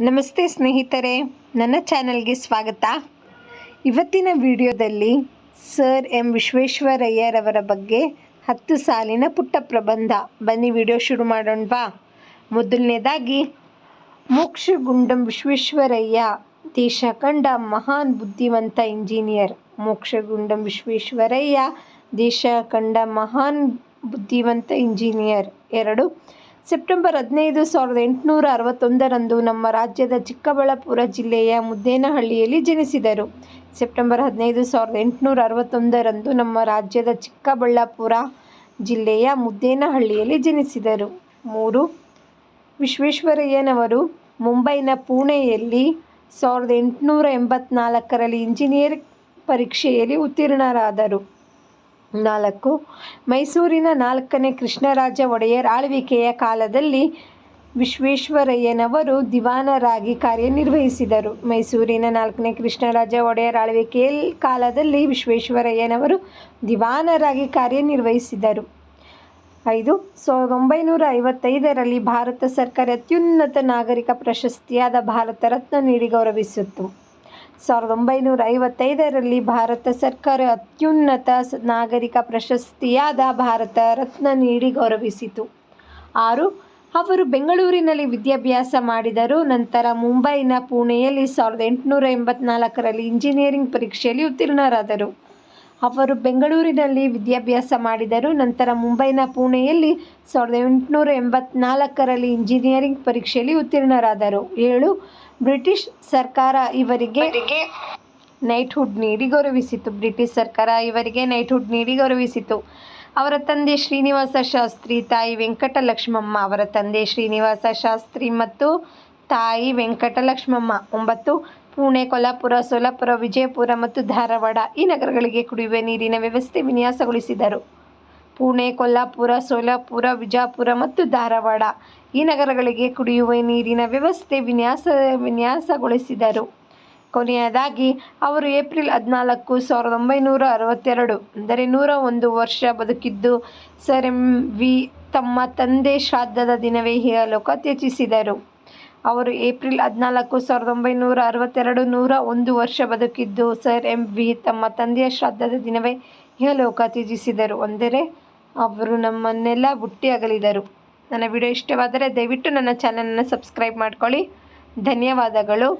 ನಮಸ್ತೆ ಸ್ನೇಹಿತರೆ, ನನ್ನ ಚಾನಲ್ಗೆ ಸ್ವಾಗತ. ಇವತ್ತಿನ ವಿಡಿಯೋದಲ್ಲಿ ಸರ್ ಎಂ ವಿಶ್ವೇಶ್ವರಯ್ಯರವರ ಬಗ್ಗೆ ಹತ್ತು ಸಾಲಿನ ಪುಟ್ಟ ಪ್ರಬಂಧ. ಬನ್ನಿ ವಿಡಿಯೋ ಶುರು ಮಾಡೋಣವಾ ಮೊದಲನೇದಾಗಿ ಮೋಕ್ಷಗುಂಡಂ ವಿಶ್ವೇಶ್ವರಯ್ಯ, ದೇಶ ಕಂಡ ಮಹಾನ್ ಬುದ್ಧಿವಂತ ಇಂಜಿನಿಯರ್. ಮೋಕ್ಷಗುಂಡಂ ವಿಶ್ವೇಶ್ವರಯ್ಯ, ದೇಶ ಕಂಡ ಮಹಾನ್ ಬುದ್ಧಿವಂತ ಇಂಜಿನಿಯರ್. ಎರಡು ಸೆಪ್ಟೆಂಬರ್ ಹದಿನೈದು ಸಾವಿರದ ಎಂಟುನೂರ ಅರವತ್ತೊಂದರಂದು ನಮ್ಮ ರಾಜ್ಯದ ಚಿಕ್ಕಬಳ್ಳಾಪುರ ಜಿಲ್ಲೆಯ ಮುದ್ದೇನಹಳ್ಳಿಯಲ್ಲಿ ಜನಿಸಿದರು. ಸೆಪ್ಟೆಂಬರ್ ಹದಿನೈದು ಸಾವಿರದ ಎಂಟುನೂರ ಅರವತ್ತೊಂದರಂದು ನಮ್ಮ ರಾಜ್ಯದ ಚಿಕ್ಕಬಳ್ಳಾಪುರ ಜಿಲ್ಲೆಯ ಮುದ್ದೇನಹಳ್ಳಿಯಲ್ಲಿ ಜನಿಸಿದರು. ಮೂರು, ವಿಶ್ವೇಶ್ವರಯ್ಯನವರು ಮುಂಬೈನ ಪುಣೆಯಲ್ಲಿ ಸಾವಿರದ ಎಂಟುನೂರ ಎಂಬತ್ನಾಲ್ಕರಲ್ಲಿ ಇಂಜಿನಿಯರ್ ಪರೀಕ್ಷೆಯಲ್ಲಿ ಉತ್ತೀರ್ಣರಾದರು. ನಾಲ್ಕು. ಮೈಸೂರಿನ ನಾಲ್ಕನೇ ಕೃಷ್ಣರಾಜ ಒಡೆಯರ್ ಆಳ್ವಿಕೆಯ ಕಾಲದಲ್ಲಿ ವಿಶ್ವೇಶ್ವರಯ್ಯನವರು ದಿವಾನರಾಗಿ ಕಾರ್ಯನಿರ್ವಹಿಸಿದರು. ಮೈಸೂರಿನ ನಾಲ್ಕನೇ ಕೃಷ್ಣರಾಜ ಒಡೆಯರ್ ಆಳ್ವಿಕೆಯ ಕಾಲದಲ್ಲಿ ವಿಶ್ವೇಶ್ವರಯ್ಯನವರು ದಿವಾನರಾಗಿ ಕಾರ್ಯನಿರ್ವಹಿಸಿದರು. ಐದು. ಸಾವಿರದ ಒಂಬೈನೂರ ಐವತ್ತೈದರಲ್ಲಿ ಭಾರತ ಸರ್ಕಾರ ಅತ್ಯುನ್ನತ ನಾಗರಿಕ ಪ್ರಶಸ್ತಿಯಾದ ಭಾರತ ರತ್ನ ನೀಡಿ ಗೌರವಿಸಿತ್ತು. ಸಾವಿರದ ಒಂಬೈನೂರ ಐವತ್ತೈದರಲ್ಲಿ ಭಾರತ ಸರ್ಕಾರ ಅತ್ಯುನ್ನತ ನಾಗರಿಕ ಪ್ರಶಸ್ತಿಯಾದ ಭಾರತ ರತ್ನ ನೀಡಿ ಗೌರವಿಸಿತು. ಆರು, ಅವರು ಬೆಂಗಳೂರಿನಲ್ಲಿ ವಿದ್ಯಾಭ್ಯಾಸ ಮಾಡಿದರು. ನಂತರ ಮುಂಬೈನ ಪುಣೆಯಲ್ಲಿ ಸಾವಿರದ ಎಂಟುನೂರ ಎಂಬತ್ನಾಲ್ಕರಲ್ಲಿ ಇಂಜಿನಿಯರಿಂಗ್ ಪರೀಕ್ಷೆಯಲ್ಲಿ ಉತ್ತೀರ್ಣರಾದರು. ಅವರು ಬೆಂಗಳೂರಿನಲ್ಲಿ ವಿದ್ಯಾಭ್ಯಾಸ ಮಾಡಿದರು. ನಂತರ ಮುಂಬೈನ ಪುಣೆಯಲ್ಲಿ ಸಾವಿರದ ಎಂಟುನೂರ ಎಂಬತ್ನಾಲ್ಕರಲ್ಲಿ ಇಂಜಿನಿಯರಿಂಗ್ ಪರೀಕ್ಷೆಯಲ್ಲಿ ಉತ್ತೀರ್ಣರಾದರು. ಏಳು, ಬ್ರಿಟಿಷ್ ಸರ್ಕಾರ ಇವರಿಗೆ ನೈಟ್ಹುಡ್ ನೀಡಿ ಗೌರವಿಸಿತು. ಬ್ರಿಟಿಷ್ ಸರ್ಕಾರ ಇವರಿಗೆ ನೈಟ್ಹುಡ್ ನೀಡಿ ಗೌರವಿಸಿತು. ಅವರ ತಂದೆ ಶ್ರೀನಿವಾಸ ಶಾಸ್ತ್ರಿ, ತಾಯಿ ವೆಂಕಟಲಕ್ಷ್ಮಮ್ಮ ಅವರ ತಂದೆ ಶ್ರೀನಿವಾಸ ಶಾಸ್ತ್ರಿ ಮತ್ತು ತಾಯಿ ವೆಂಕಟಲಕ್ಷ್ಮಮ್ಮ ಒಂಬತ್ತು, ಪುಣೆ, ಕೊಲ್ಲಾಪುರ, ಸೋಲಾಪುರ, ವಿಜಯಪುರ ಮತ್ತು ಧಾರವಾಡ ಈ ನಗರಗಳಿಗೆ ಕುಡಿಯುವ ನೀರಿನ ವ್ಯವಸ್ಥೆ ವಿನ್ಯಾಸಗೊಳಿಸಿದರು. ಪುಣೆ, ಕೊಲ್ಲಾಪುರ, ಸೋಲಾಪುರ ವಿಜಯಪುರ ಮತ್ತು ಧಾರವಾಡ ಈ ನಗರಗಳಿಗೆ ಕುಡಿಯುವ ನೀರಿನ ವ್ಯವಸ್ಥೆ ವಿನ್ಯಾಸ, ವಿನ್ಯಾಸಗೊಳಿಸಿದರು. ಕೊನೆಯದಾಗಿ, ಅವರು ಏಪ್ರಿಲ್ ಹದಿನಾಲ್ಕು, ಸಾವಿರದ ಒಂಬೈನೂರ ಅರವತ್ತೆರಡು ಅಂದರೆ ನೂರ ಒಂದು ವರ್ಷ ಬದುಕಿದ್ದು, ಸರ್ ಎಂ ವಿ ತಮ್ಮ ತಂದೆ ಶ್ರಾದ್ದದ ದಿನವೇ ಇಹಲೋಕ ತ್ಯಜಿಸಿದರು. ಅವರು ಏಪ್ರಿಲ್ ಹದಿನಾಲ್ಕು, ಸಾವಿರದ ಒಂಬೈನೂರ ಅರವತ್ತೆರಡು ನೂರ ಒಂದು ವರ್ಷ ಬದುಕಿದ್ದು. ಸರ್ ಎಂ ವಿ ತಮ್ಮ ತಂದೆಯ ಶ್ರಾದ್ದದ ದಿನವೇ ಇಹಲೋಕ ತ್ಯಜಿಸಿದರು. ಅಂದರೆ ಅವರು ನಮ್ಮನ್ನೆಲ್ಲ ಬುಟ್ಟಿ ಅಗಲಿದರು ನನ್ನ ವಿಡಿಯೋ ಇಷ್ಟವಾದರೆ ದಯವಿಟ್ಟು ನನ್ನ ಚಾನಲನ್ನು ಸಬ್ಸ್ಕ್ರೈಬ್ ಮಾಡ್ಕೊಳ್ಳಿ. ಧನ್ಯವಾದಗಳು.